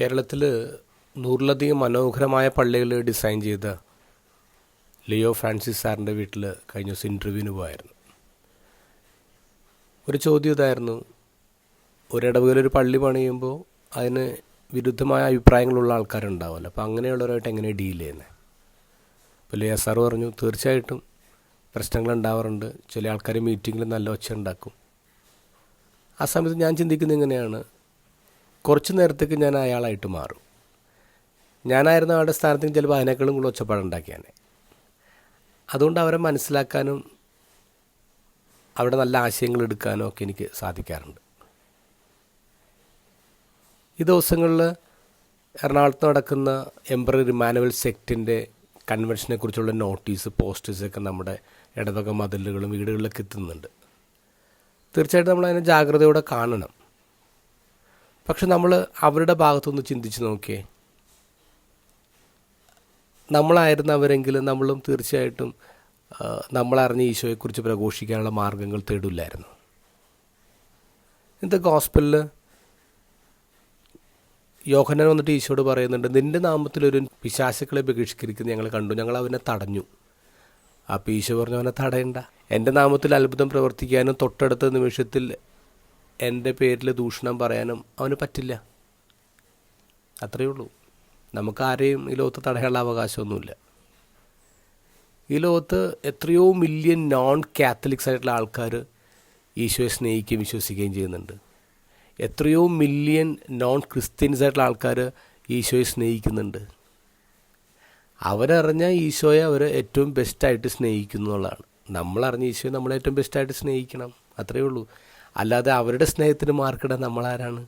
കേരളത്തിൽ നൂറിലധികം മനോഹരമായ പള്ളികൾ ഡിസൈൻ ചെയ്ത ലിയോ ഫ്രാൻസിസ് സാറിന്റെ വീട്ടിൽ കഴിഞ്ഞ ദിവസം ഇന്റർവ്യൂവിന് പോയായിരുന്നു. ഒരു ചോദ്യം ഇതായിരുന്നു. ഒരിടവുകളൊരു പള്ളി പണിയുമ്പോൾ അതിന് വിരുദ്ധമായ അഭിപ്രായങ്ങളുള്ള ആൾക്കാരുണ്ടാവുമല്ലോ. അപ്പോൾ അങ്ങനെയുള്ളവരായിട്ട് എങ്ങനെ ഡീൽ ചെയ്യുന്നത് അപ്പോൾ ലിയ സാർ പറഞ്ഞു തീർച്ചയായിട്ടും പ്രശ്നങ്ങൾ ഉണ്ടാവാറുണ്ട്. ചില ആൾക്കാർ മീറ്റിങ്ങിൽ നല്ല ഒച്ച ഉണ്ടാക്കും ആ സമയത്ത് ഞാൻ ചിന്തിക്കുന്നത് ഇങ്ങനെയാണ്. കുറച്ച് നേരത്തേക്ക് ഞാൻ അയാളായിട്ട് മാറും. ഞാനായിരുന്ന ആളുടെ സ്ഥാനത്ത് ചിലപ്പോൾ അതിനേക്കാളും കൂടുതൽ ഒച്ചപ്പാടുണ്ടാക്കിയാനെ അതുകൊണ്ട് അവരെ മനസ്സിലാക്കാനും അവിടെ നല്ല ആശയങ്ങൾ എടുക്കാനും ഒക്കെ എനിക്ക് സാധിക്കാറുണ്ട്. ഈ ദിവസങ്ങളിൽ എറണാകുളത്ത് നടക്കുന്ന എംബ്രറി മാനുവൽ സെക്റ്റിന്റെ കൺവെൻഷനെ കുറിച്ചുള്ള നോട്ടീസ് പോസ്റ്റേഴ്സൊക്കെ നമ്മുടെ ഇടവക മതിലുകളും വീടുകളിലൊക്കെ എത്തുന്നുണ്ട്. തീർച്ചയായിട്ടും നമ്മൾ അതിനെ ജാഗ്രതയോടെ കാണണം. പക്ഷെ നമ്മൾ അവരുടെ ഭാഗത്തുനിന്ന് ചിന്തിച്ച് നോക്കിയേ. നമ്മളായിരുന്നവരെങ്കിലും നമ്മളും തീർച്ചയായിട്ടും നമ്മളറിഞ്ഞ ഈശോയെക്കുറിച്ച് പ്രഘോഷിക്കാനുള്ള മാർഗങ്ങൾ തേടില്ലായിരുന്നു. ഇന്നത്തെ ഗോസ്പലിൽ യോഹനൻ വന്നിട്ട് ഈശോട് പറയുന്നുണ്ട് നിന്റെ നാമത്തിലൊരു പിശാശുക്കളെ ബഹിഷ്കരിക്കുന്നത് ഞങ്ങൾ കണ്ടു. ഞങ്ങൾ അവനെ തടഞ്ഞു. അപ്പോൾ ഈശോ പറഞ്ഞു അവനെ തടയണ്ട. എന്റെ നാമത്തിൽ അത്ഭുതം പ്രവർത്തിക്കാനും തൊട്ടടുത്ത നിമിഷത്തിൽ എന്റെ പേരിൽ ദൂഷണം പറയാനും അവന് പറ്റില്ല. അത്രയേ ഉള്ളൂ. നമുക്ക് ആരെയും ഈ ലോകത്ത് തടയാനുള്ള അവകാശമൊന്നുമില്ല. ഈ ലോകത്ത് എത്രയോ മില്യൺ നോൺ കാത്തലിക്സ് ആയിട്ടുള്ള ആൾക്കാർ ഈശോയെ സ്നേഹിക്കുകയും വിശ്വസിക്കുകയും ചെയ്യുന്നുണ്ട്. എത്രയോ മില്യൺ നോൺ ക്രിസ്ത്യൻസ് ആയിട്ടുള്ള ആൾക്കാർ ഈശോയെ സ്നേഹിക്കുന്നുണ്ട്. അവരറിഞ്ഞ ഈശോയെ അവർ ഏറ്റവും ബെസ്റ്റായിട്ട് സ്നേഹിക്കുന്നു എന്നുള്ളതാണ്. നമ്മളറിഞ്ഞ ഈശോയെ നമ്മൾ ഏറ്റവും ബെസ്റ്റായിട്ട് സ്നേഹിക്കണം. അത്രയേ ഉള്ളൂ. അല്ലാതെ അവരുടെ സ്നേഹത്തിന് മാർക്കിടാൻ നമ്മളാരാണ്?